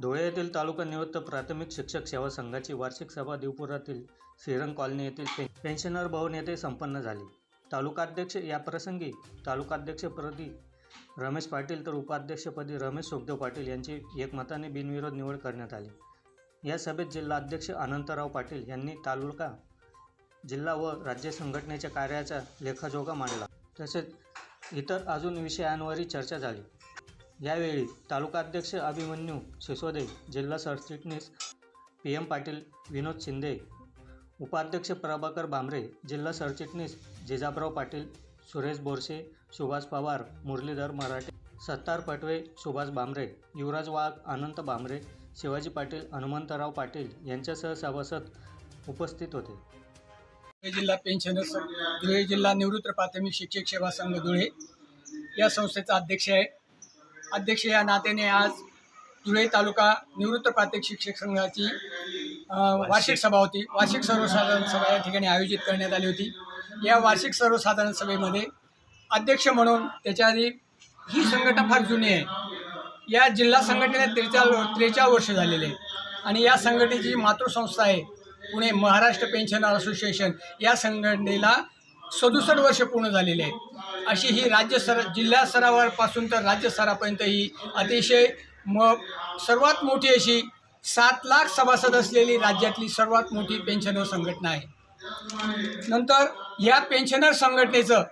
धुळे येथील तालुका निवृत्त प्राथमिक शिक्षक सेवा संघाची वार्षिक सभा देवपुरातील श्रीरंग कॉलनी येथील पे पेन्शनर भवन येथे संपन्न झाली. तालुकाध्यक्ष याप्रसंगी तालुकाध्यक्षपदी रमेश पाटील तर उपाध्यक्षपदी रमेश सुखदेव पाटील यांची एकमताने बिनविरोध निवड करण्यात आली. या सभेत जिल्हाध्यक्ष अनंतराव पाटील यांनी तालुका जिल्हा व राज्य संघटनेच्या कार्याचा लेखाजोखा मांडला. तसेच इतर अजून विषयांवरही चर्चा झाली. यावेळी तालुकाध्यक्ष अभिमन्यू सिसोदे जिल्हा सरचिटणीस पी एम पाटील विनोद शिंदे उपाध्यक्ष प्रभाकर भांबरे जिल्हा सरचिटणीस जिजाबराव पाटील सुरेश बोरसे सुभाष पवार मुरलीधर मराठे सत्तार पटवे सुभाष भांबरे युवराज वाघ अनंत भांबरे शिवाजी पाटील हनुमंतराव पाटील यांच्यासह सभासद उपस्थित होते. धुळे जिल्हा पेन्शनर्स धुळे जिल्हा निवृत्त प्राथमिक शिक्षक सेवा संघ धुळे. या संस्थेचा अध्यक्ष आहे. अध्यक्ष या नात्याने आज धुळे तालुका निवृत्त प्राथमिक शिक्षक संघाची वार्षिक सभा होती. वार्षिक सर्वसाधारण सभा या ठिकाणी आयोजित करण्यात आली होती. या वार्षिक सर्वसाधारण सभेमध्ये अध्यक्ष म्हणून त्याच्या आधी ही संघटना फार जुनी आहे. या जिल्हा संघटनेत त्रेचाळ त्रेचाळ वर्ष झालेले आहे आणि या संघटनेची मातृसंस्था आहे. पुणे महाराष्ट्र पेन्शनर असोसिएशन या संघटनेला सदुसष्ट वर्ष पूर्ण झालेले आहेत. अशी ही राज्य सर जिल्हा स्तरावरपासून तर राज्य स्तरापर्यंत ही अतिशय म सर्वात मोठी अशी सात लाख सभासद असलेली राज्यातली सर्वात मोठी पेन्शनर संघटना आहे. नंतर या पेन्शनर संघटनेचं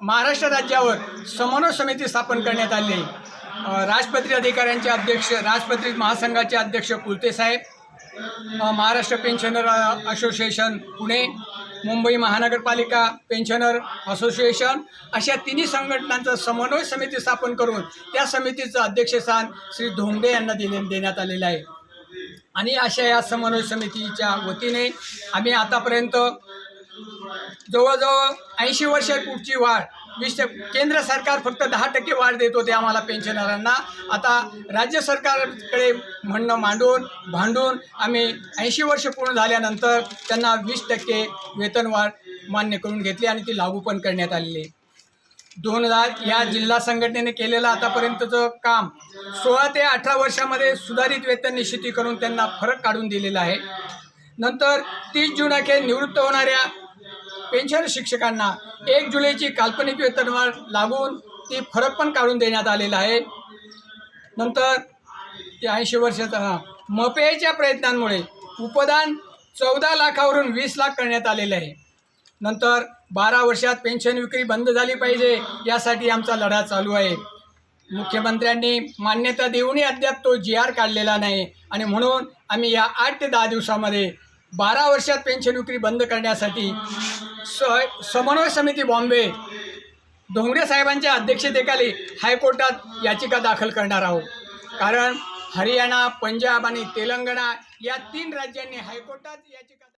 महाराष्ट्र राज्यावर समन्वय समिती स्थापन करण्यात आली आहे. राजपत्रित अधिकाऱ्यांचे अध्यक्ष राजपत्रित महासंघाचे अध्यक्ष कुलते साहेब महाराष्ट्र पेन्शनर असोसिएशन पुणे मुंबई महानगरपालिका पेन्शनर असोसिएशन अशा तिन्ही संघटनांचं समन्वय समिती स्थापन करून त्या समितीचं अध्यक्षस्थान श्री धोंगडे यांना दिले देण्यात आलेलं आहे. आणि अशा या समन्वय समितीच्या वतीने आम्ही आतापर्यंत जवळजवळ ऐंशी वर्षापूर्वीची वाढ वीस टक्के केंद्र सरकार फक्त दहा टक्के वाढ देत होते आम्हाला पेन्शनरांना. आता राज्य सरकारकडे म्हणणं मांडून भांडून आम्ही ऐंशी वर्ष पूर्ण झाल्यानंतर त्यांना वीस टक्के वेतनवाढ मान्य करून घेतली आणि ती लागू पण करण्यात आलेली दोन हजार या जिल्हा संघटनेने केलेलं आतापर्यंतचं काम सोळा ते अठरा वर्षामध्ये सुधारित वेतन निश्चिती करून त्यांना फरक काढून दिलेला आहे. नंतर तीस जून अखेर निवृत्त होणाऱ्या पेन्शन शिक्षकांना एक जुलैची काल्पनिक वेतनवाढ लागून ती फरक पण काढून देण्यात आलेला आहे. नंतर ते ऐंशी वर्षाचा मपेच्या प्रयत्नांमुळे उपदान चौदा लाखावरून वीस लाख करण्यात आलेले आहे. नंतर बारा वर्षात पेन्शन विक्री बंद झाली पाहिजे यासाठी आमचा लढा चालू आहे. मुख्यमंत्र्यांनी मान्यता देऊनही अद्याप तो जी आर काढलेला नाही आणि म्हणून आम्ही या आठ ते दहा दिवसामध्ये बारा वर्षात पेन्शन विक्री बंद करण्यासाठी स समन्वय समिती बॉम्बे. धोंगडे साहेबांच्या अध्यक्षतेखाली हायकोर्टात याचिका दाखल करणार आहोत. कारण हरियाणा पंजाब आणि तेलंगणा या तीन राज्यांनी हायकोर्टात याचिका